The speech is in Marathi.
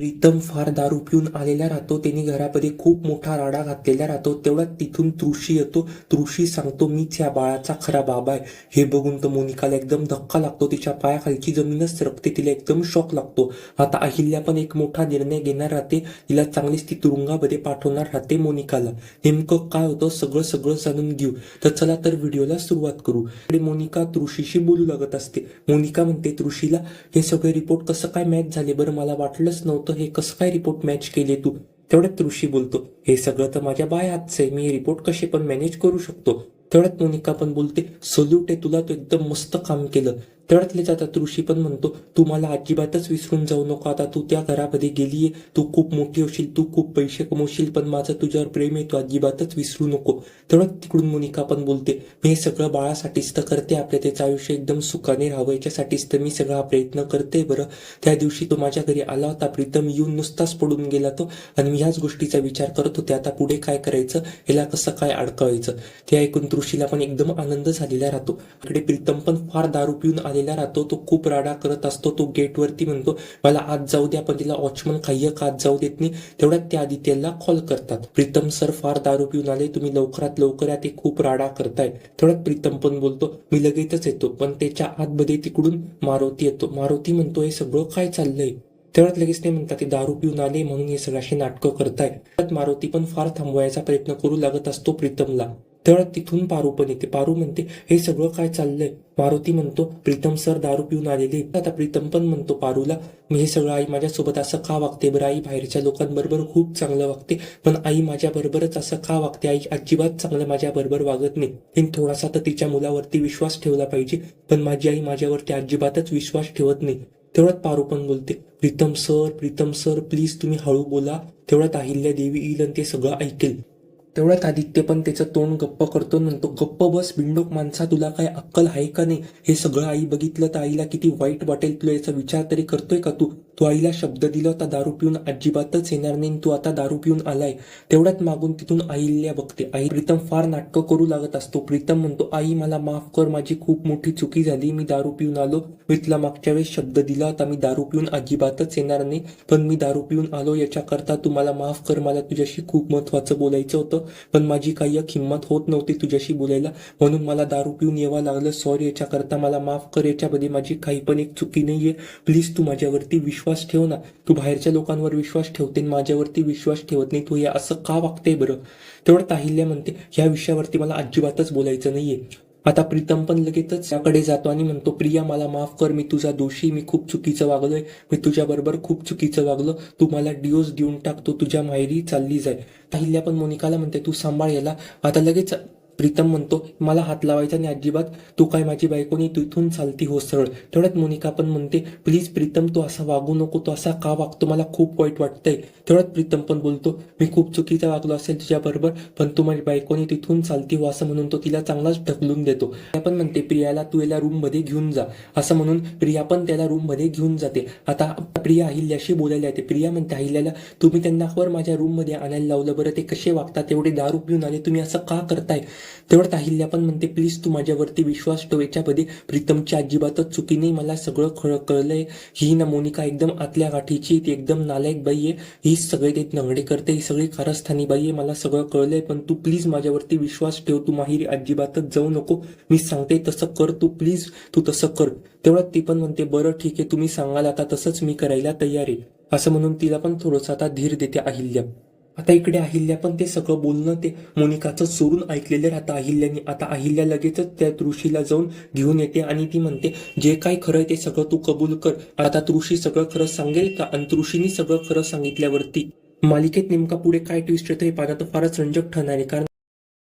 प्रीतम फार दारू पिऊन आलेला राहतो. त्यांनी घरामध्ये खूप मोठा राडा घातलेला राहतो. तेवढा तिथून तृषी येतो. तृषी सांगतो मीच या बाळाचा खरा बाबा आहे. हे बघून तर मोनिकाला एकदम धक्का लागतो. तिच्या पायाखालची जमीनच सरकते. तिला एकदम शॉक लागतो. आता अहिल्या पण एक मोठा निर्णय घेणार राहते. तिला चांगलीच ती तुरुंगामध्ये पाठवणार राहते मोनिकाला. नेमकं काय होतं सगळं सगळं जाणून घेऊ. तर चला तर व्हिडिओला सुरुवात करू. इकडे मोनिका तृषीशी बोलू लागत असते. मोनिका म्हणते तृषीला हे सगळे रिपोर्ट कसं काय मॅच झाले? बरं मला वाटलंच नव्हतं. हे कसं काय रिपोर्ट मॅच केले तू? तेवढ्यात ऋषी बोलतो हे सगळं तर माझ्या बाय हातचं आहे मी रिपोर्ट कसे पण मॅनेज करू शकतो. तेवढ्यात मोनिका पण बोलते सल्यूट आहे तुला तू एकदम मस्त काम केलं. तेवढ्यातले जातात ऋषी पण म्हणतो तू मला अजिबातच विसरून जाऊ नको. आता तू त्या घरामध्ये गेलीये. तू खूप मोठी होशील. तू खूप पैसे कमवशील पण माझं तुझ्यावर प्रेम आहे. तू अजिबातच विसरू नको. तेवढ्यात तिकडून मुनिका पण बोलते मी हे सगळं बाळासाठीच तर करते आपल्या त्याचं आयुष्य एकदम सुखाने राहावं. याच्यासाठीच तर मी सगळा प्रयत्न करते बरं. त्या दिवशी तो माझ्या घरी आला होता. प्रीतम येऊन नुसताच पडून गेला तो. आणि मी ह्याच गोष्टीचा विचार करत होते. आता पुढे काय करायचं? याला कसं काय अडकवायचं? ते ऐकून ऋषीला पण एकदम आनंद झालेला राहतो. इकडे प्रीतम पण फार दारू पिऊन आले आलेला राहतो तो खूप राडा करत असतो तो गेटवरती म्हणतो मला आत जाऊ द्या पण तिला वॉचमन काह्यक आत जाऊ देत नाही. तेवढ्यात त्या आदित्यला कॉल करतात. प्रीतम सर फार दारू पिऊन आले तुम्ही लवकरात लवकर या ते खूप राडा करताय तेवढ्यात प्रीतम पण बोलतो मी लगेचच येतो पण त्याच्या आतमध्ये तिकडून मारुती येतो. मारुती म्हणतो हे सगळं काय चाललंय? तेवढ्यात लगेच ते म्हणतात ते दारू पिऊन आले म्हणून हे सगळ्याशी नाटकं करताय त्यात मारुती पण फार थांबवायचा प्रयत्न करू लागत असतो प्रीतमला. तर तिथून पारू पण येते. पारू म्हणते हे सगळं काय चाललंय? मारुती म्हणतो प्रीतम सर दारू पिऊन आलेले आता प्रीतम पण म्हणतो पारूला मी हे सगळं आई माझ्यासोबत असं का वागते बरं? आई बाहेरच्या लोकांबरोबर खूप चांगलं वागते पण आई माझ्या बरोबरच असं का वागते? आई अजिबात चांगलं माझ्या बरोबर वागत नाही. तिने थोडासा तर तिच्या मुलावरती विश्वास ठेवला पाहिजे पण माझी आई माझ्यावरती अजिबातच विश्वास ठेवत नाही. तेवढ्यात पारू पण बोलते Pritam sir Pritam sir please तुम्ही हळू बोला. तेवढ्यात अहिल्या देवी येईल आणि ते सगळं ऐकेल. तेवढ्यात आदित्य पण त्याचं तोंड गप्प करतो म्हणतो गप्प बस बिंडोक माणसा तुला काय अक्कल आहे का नाही? हे सगळं आई बघितलं तर आईला किती वाईट वाटेल तुला याचा विचार तरी करतोय का तू? तू आईला शब्द दिला होता दारू पिऊन अजिबातच येणार नाही तू आता दारू पिऊन आलाय. तेवढ्यात मागून तिथून आईल्या बघते. आई प्रीतम फार नाटकं करू लागत असतो. प्रीतम म्हणतो आई मला माफ कर. माझी खूप मोठी चुकी झाली. मी दारू पिऊन आलो. मी तुला मागच्या वेळेस शब्द दिला होता मी दारू पिऊन अजिबातच येणार नाही पण मी दारू पिऊन आलो. याच्याकरता तू मला माफ कर. मला तुझ्याशी खूप महत्वाचं बोलायचं होतं पण माझी काही किंमत होत नव्हती तुझ्याशी बोलायला. म्हणून मला दारू पिऊन यावं लागलं. सॉरी याच्याकरता मला माफ कर. याच्यामध्ये माझी काही पण एक चुकी नाहीये. प्लीज तू माझ्यावरती विश्वास ठेव ना. तू बाहेरच्या लोकांवर विश्वास ठेवते आणि माझ्यावरती विश्वास ठेवत नाही. तू हे असं का वागते बरं? तेवढं ताहिल्या म्हणते ह्या विषयावरती मला अजिबातच बोलायचं नाहीये. आता प्रीतम पण लगेचच त्याकडे जातो आणि म्हणतो प्रिया मला माफ कर. मी तुझा दोषी मी खूप चुकीचं वागलोय. मी तुझ्या बरोबर खूप चुकीचं वागलो. तू मला डिओस देऊन टाकतो तुझ्या माहेरी चालली जाय. ताहिल्या पण मोनिकाला म्हणते तू सांभाळ याला. आता लगेच प्रीतम म्हणतो मला हात लावायचा नाही अजिबात. तू काय माझी बायकोनी तू इथून चालती हो सरळ. तेवढ्यात मोनिका पण म्हणते प्लीज प्रीतम तू असा वागू नको तू असा का वागतो? मला खूप वाईट वाटतंय. तेवढ्यात प्रीतम पण बोलतो मी खूप चुकीचा वागलो असेल तुझ्या बरोबर पण तू माझी बायकोनी तिथून चालती हो असं म्हणून तो तिला चांगलाच ढकलून देतो. त्या पण म्हणते प्रियाला तू याला रूममध्ये घेऊन जा. असं म्हणून प्रिया पण त्याला रूममध्ये घेऊन जाते. आता प्रिया अहिल्याशी बोलायला येते. प्रिया म्हणते अहिल्याला तुम्ही त्यांना वर माझ्या रूममध्ये आणायला लावलं बरं ते कसे वागतात? एवढे दारू पिऊन आले तुम्ही असं का करताय? तेवढ्यात अहिल्या पण म्हणते प्लीज तू माझ्यावरती विश्वास ठेव याच्यामध्ये प्रीतमची अजिबातच चुकीने मला सगळं खळ कळलंय. ही ना मोनिका एकदम आतल्या गाठीची ती एकदम नालायक बाई आहे. ही सगळे ते नंगडे करते ही सगळी कारस्थानी बाई आहे मला सगळं कळलंय पण तू प्लीज माझ्यावरती विश्वास ठेव तू माहिरी अजिबातच जाऊ नको. मी सांगते तसं कर तू प्लीज तू तसं कर. तेवढ्यात ती पण म्हणते बरं ठीक आहे तुम्ही सांगाल आता तसंच मी करायला तयार आहे. असं म्हणून तिला पण थोडंसं आता धीर देते अहिल्या. आता इकडे अहिल्या पण ते सगळं बोलणं ते मोनिकाचं चोरून ऐकलेलं राहतं. अहिल्याने आता अहिल्या लगेचच त्या तृषीला जाऊन घेऊन येते आणि ती म्हणते जे काय खरं ते सगळं तू कबूल कर. आता तृषी सगळं खरं सांगेल का? आणि तृषीने सगळं खरं सांगितल्यावरती मालिकेत नेमका पुढे काय ट्विस्ट येतं हे पाहणं तर फारच रंजक ठरणार आहे. कारण